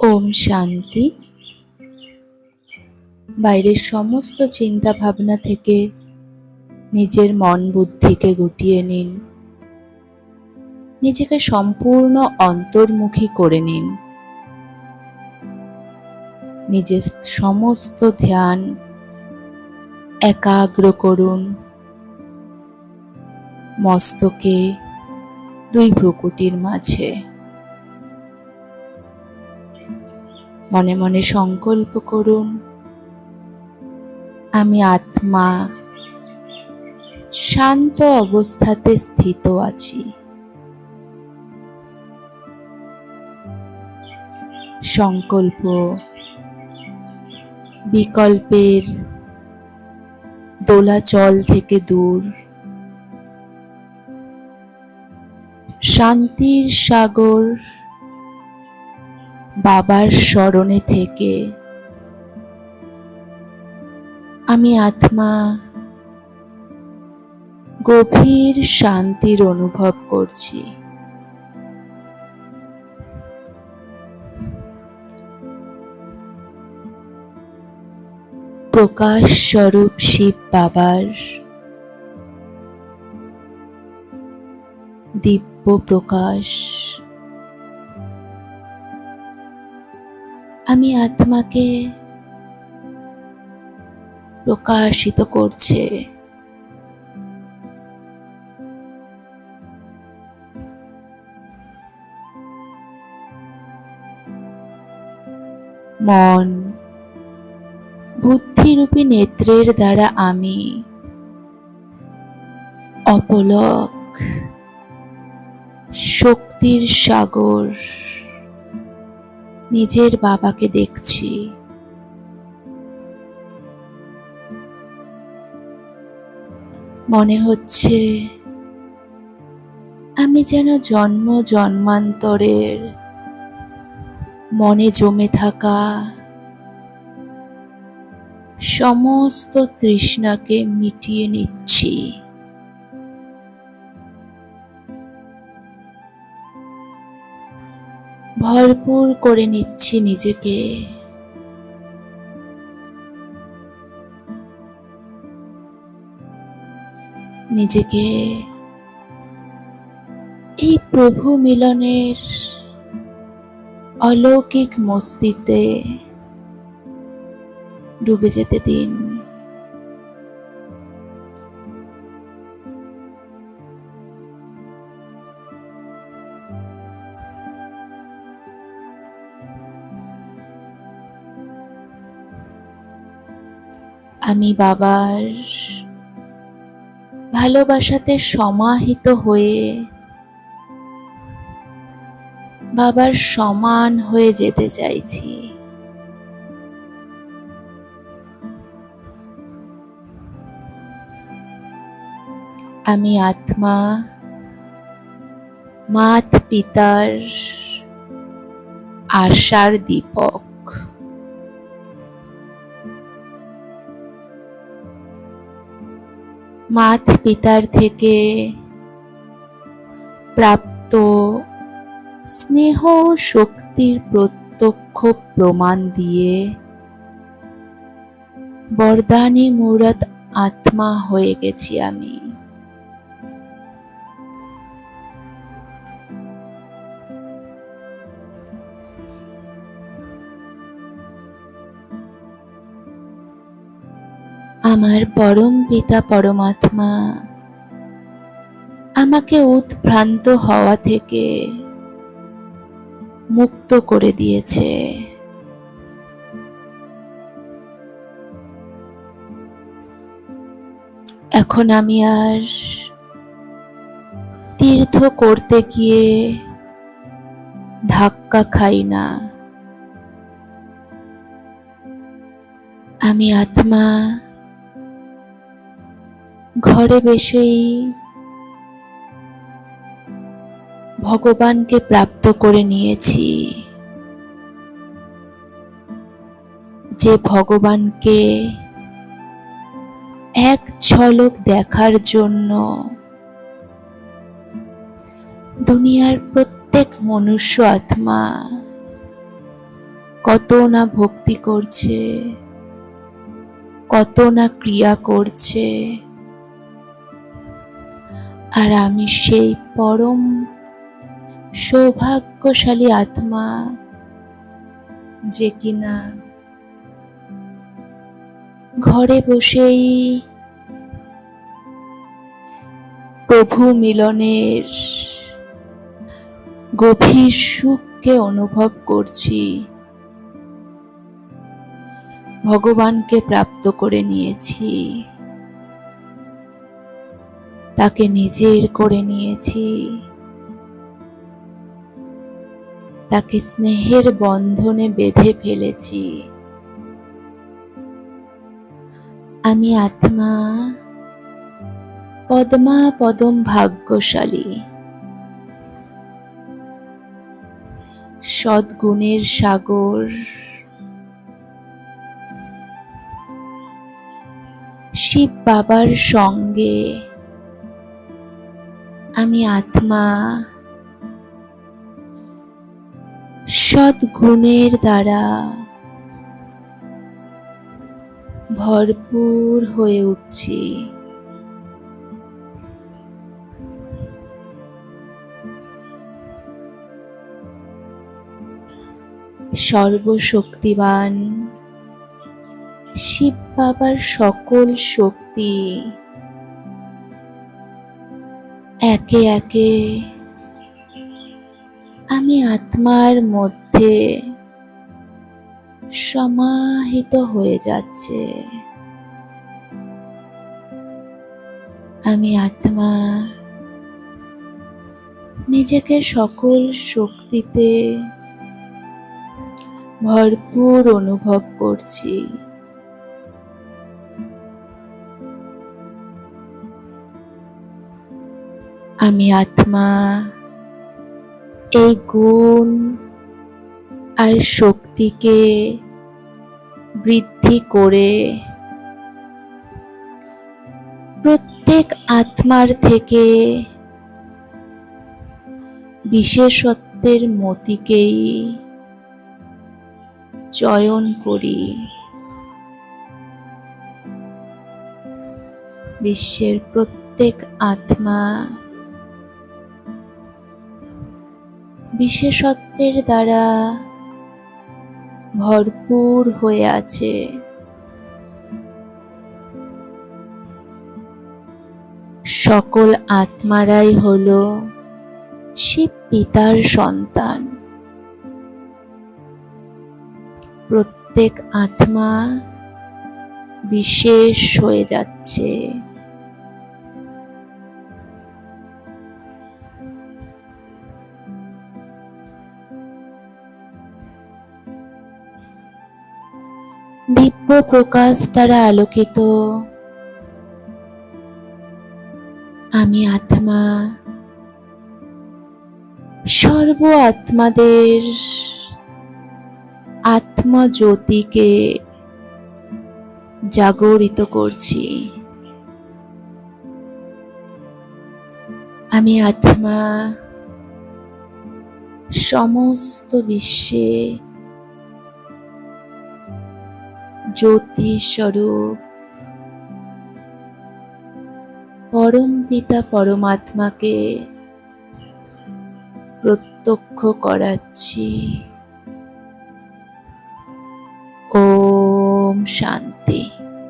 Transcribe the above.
ওম শান্তি। বাইরের সমস্ত চিন্তা ভাবনা থেকে নিজের মন বুদ্ধিকে গুটিয়ে নিন। নিজেকে সম্পূর্ণ অন্তর্মুখী করে নিন। নিজের সমস্ত ধ্যান একাগ্র করুন। মস্তকে দুই ভ্রুকুটির মাঝে। মনে মনে সংকল্প করুন, আমি আত্মা শান্ত অবস্থাতে স্থিত আছি। সংকল্প বিকল্পের দোলাচল থেকে দূর। শান্তির সাগর বাবার স্মরণে থেকে। আমি আত্মা গভীর শান্তির অনুভব করছি। প্রকাশ স্বরূপ শিব বাবার দিব্য প্রকাশ। আমি আত্মাকে প্রকাশিত করছে। মন বুদ্ধিরূপী নেত্রের দ্বারা আমি অপলক শক্তির সাগর নিজের বাবাকে দেখছি। মনে হচ্ছে আমি যেন জন্ম জন্মান্তরের মনে জমে থাকা সমস্ত তৃষ্ণাকে মিটিয়ে নিচ্ছি। ভরপুর করে নিচ্ছি নিজেকে। নিজেকে। এই প্রভু মিলনের অলৌকিক মস্তিতে ডুবে যেতে দিন। আমি বাবার ভালোবাসাতে সমাহিত হয়ে বাবার সমান হয়ে যেতে চাইছি। আমি আত্মা মাত পিতার আশার দীপক। মাত পিতার থেকে প্রাপ্ত স্নেহ শক্তির প্রত্যক্ষ প্রমাণ দিয়ে বরদানি মুরাত আত্মা হয়ে গেছি আমি। আমার পরম পিতা পরমাত্মা, আমাকে উৎভ্রান্ত হওয়া থেকে মুক্ত করে দিয়েছে। এখন আমি আর তীর্থ করতে গিয়ে ধাক্কা খাই না। আমি আত্মা ঘরে বসেই ভগবানকে প্রাপ্ত করে নিয়েছি। যে ভগবানকে এক ঝলক দেখার জন্য দুনিয়ার প্রত্যেক মনুষ্য আত্মা কত না ভক্তি করছে, কত না ক্রিয়া করছে আর আমি সেই পরম সৌভাগ্যশালী আত্মা যে কিনা ঘরে বসেই প্রভু মিলনের গভীর সুখকে অনুভব করছি, ভগবানকে প্রাপ্ত করে নিয়েছি। তাকে নিজের করে নিয়েছি। তাকে স্নেহের বন্ধনে বেঁধে ফেলেছি। আমি আত্মা, পদ্মা পদম ভাগ্যশালী। সদ্গুণের সাগর। শিব বাবার সঙ্গে আমি আত্মা। সদ্গুণের দ্বারা ভরপুর হয়ে উঠছি। সর্বশক্তিবান শিব বাবার সকল শক্তি একে একে আমি আত্মার মধ্যে সমাহিত হয়ে যাচ্ছে। আমি আত্মা নিজেকে সকল শক্তিতে ভরপুর অনুভব করছি। আমি আত্মা, এই গুণ আর শক্তিকে বৃদ্ধি করে প্রত্যেক আত্মার থেকে বিশেষত্বের মতিকেই চয়ন করি। বিশ্বের প্রত্যেক আত্মা বিশেষত্বের দ্বারা ভরপুর হয়ে আছে। সকল আত্মারাই হল সে পিতার সন্তান। প্রত্যেক আত্মা বিশেষ হয়ে যাচ্ছে। দিব্য প্রকাশ দ্বারা আলোকিত। আমি আত্মা। সর্ব আত্মাদের আত্মজ্যোতিকে জাগরিত করছি। আমি আত্মা। সমস্ত বিশ্বে জ্যোতি স্বরূপ পরম পিতা পরমাত্মাকে প্রত্যক্ষ করাচ্ছি। ওম শান্তি।